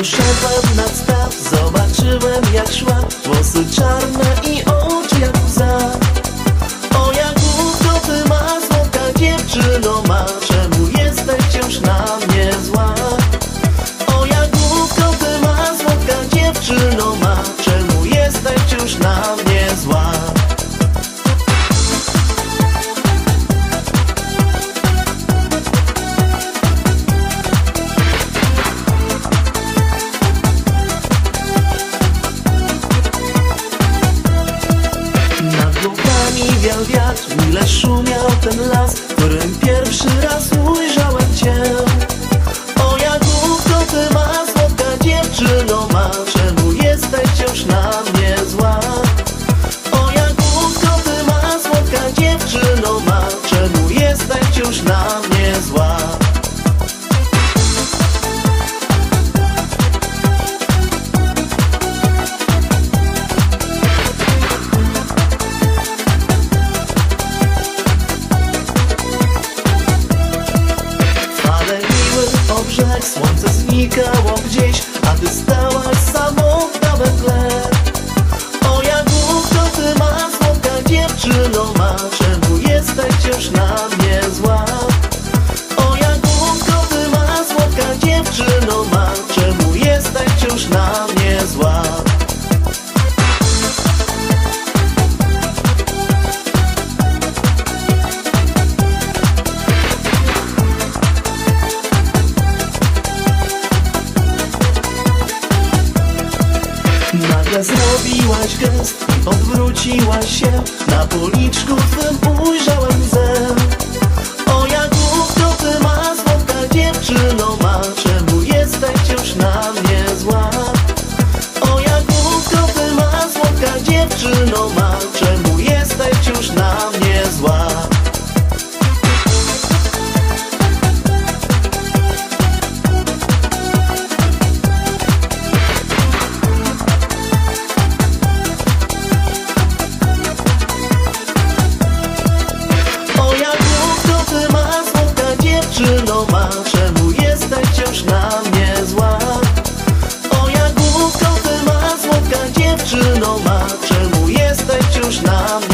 Usiadłam na staw, zobaczyłem jak szła. Włosy czarne i oczy jak łza. O jak głupko ty ma, słodka dziewczyno ma. Czemu jesteś wciąż na mnie? Wiał wiatr, mile szumiał ten las którym pierwszy raz ujrzałem Cię O jagódko ty ma, słodka dziewczyno ma Czemu jesteś wciąż na mnie zła? O jagódko ty ma, słodka dziewczyno ma Czemu jesteś wciąż na mnie zła? Znikało gdzieś A ty stałaś samotna we tle Zrobiłaś gest odwróciłaś się. Na policzku twym ujrzałem łzę dziewczyno ma Czemu jesteś wciąż na mnie zła? O jak głupko ty ma Słodka dziewczyno ma Czemu jesteś wciąż na mnie